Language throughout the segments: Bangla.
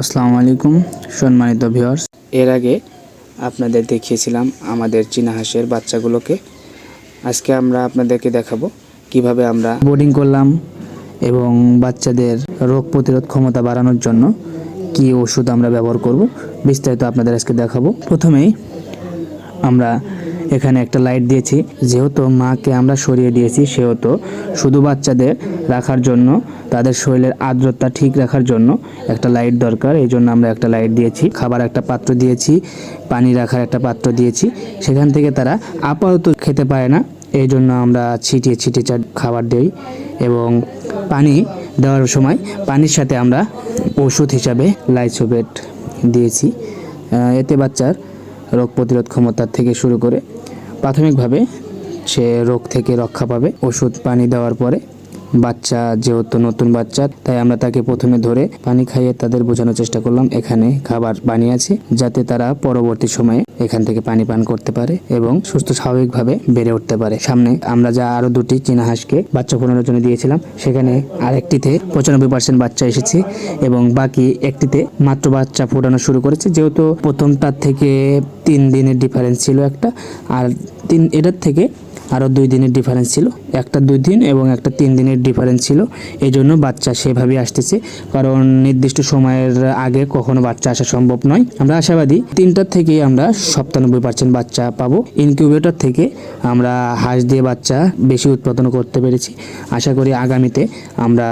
আসসালামু আলাইকুম, সম্মানিত ভিউয়ার্স। এর আগে আপনাদের দেখিয়েছিলাম আমাদের চীনা হাঁসের বাচ্চাগুলোকে। আজকে আমরা আপনাদেরকে দেখাবো কীভাবে আমরা বোর্ডিং করলাম এবং বাচ্চাদের রোগ প্রতিরোধ ক্ষমতা বাড়ানোর জন্য কি ওষুধ আমরা ব্যবহার করব, বিস্তারিত আপনাদের আজকে দেখাবো। প্রথমেই আমরা এখানে একটা লাইট দিয়েছি। যেহেতু মাকে আমরা সরিয়ে দিয়েছি, সেহেতু শুধু বাচ্চাদের রাখার জন্য, তাদের শরীরের আর্দ্রতা ঠিক রাখার জন্য একটা লাইট দরকার। এই জন্য আমরা একটা লাইট দিয়েছি। খাবার একটা পাত্র দিয়েছি, পানি রাখার একটা পাত্র দিয়েছি। সেখান থেকে তারা আপাতত খেতে পারে না। এই জন্য আমরা ছিটিয়ে ছিটিয়ে খাবার দিই এবং পানি দেওয়ার সময় পানির সাথে আমরা ওষুধ হিসাবে লাইসোবেট দিয়েছি। এতে বাচ্চার রোগ প্রতিরোধ ক্ষমতার থেকে শুরু করে প্রাথমিকভাবে সে রোগ থেকে রক্ষা পাবে। ওষুধ পানি দেওয়ার পরে বাচ্চা যেহেতু নতুন বাচ্চা, তাই আমরা তাকে প্রথমে ধরে পানি খাইয়ে তাদের বোঝানোর চেষ্টা করলাম, এখানে খাবার পানি আছে, যাতে তারা পরবর্তী সময়ে এখান থেকে পানি পান করতে পারে এবং সুস্থ স্বাভাবিকভাবে বেড়ে উঠতে পারে। সামনে আমরা যা আরও দুটি চীনা হাঁসকে বাচ্চা ফোটানোর জন্য দিয়েছিলাম, সেখানে আরেকটিতে পঁচানব্বই পার্সেন্ট বাচ্চা এসেছে এবং বাকি একটিতে মাত্র বাচ্চা ফোটানো শুরু করেছে। যেহেতু প্রথমটার থেকে তিন দিনের ডিফারেন্স ছিল একটা, আর তিন, এটার থেকে আরও দুই দিনের ডিফারেন্স ছিল। একটা দুই দিন এবং একটা তিন দিনের ডিফারেন্স ছিল। এই জন্য বাচ্চা সেভাবেই আসতেছে, কারণ নির্দিষ্ট সময়ের আগে কখনো বাচ্চা আসা সম্ভব নয়। আমরা আশাবাদী তিনটার থেকে আমরা সপ্তানব্বই পার্সেন্ট বাচ্চা পাবো। ইনকিউবেটর থেকে আমরা হাঁস দিয়ে বাচ্চা বেশি উৎপাদন করতে পেরেছি। আশা করি আগামীতে আমরা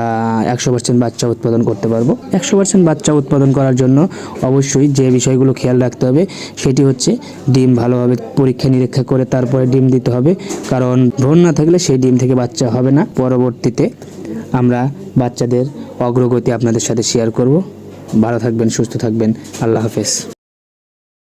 একশো পার্সেন্ট বাচ্চা উৎপাদন করতে পারব। একশো পার্সেন্ট বাচ্চা উৎপাদন করার জন্য অবশ্যই যে বিষয়গুলো খেয়াল রাখতে হবে, সেটি হচ্ছে ডিম ভালোভাবে পরীক্ষা নিরীক্ষা করে তারপরে ডিম দিতে হবে। কারণ ভ্রূণ না থাকলে সেই ডিম থেকে বাচ্চা হবে না। পরবর্তীতে আমরা বাচ্চাদের অগ্রগতি আপনাদের সাথে শেয়ার করব। ভালো থাকবেন, সুস্থ থাকবেন। আল্লাহ হাফেজ।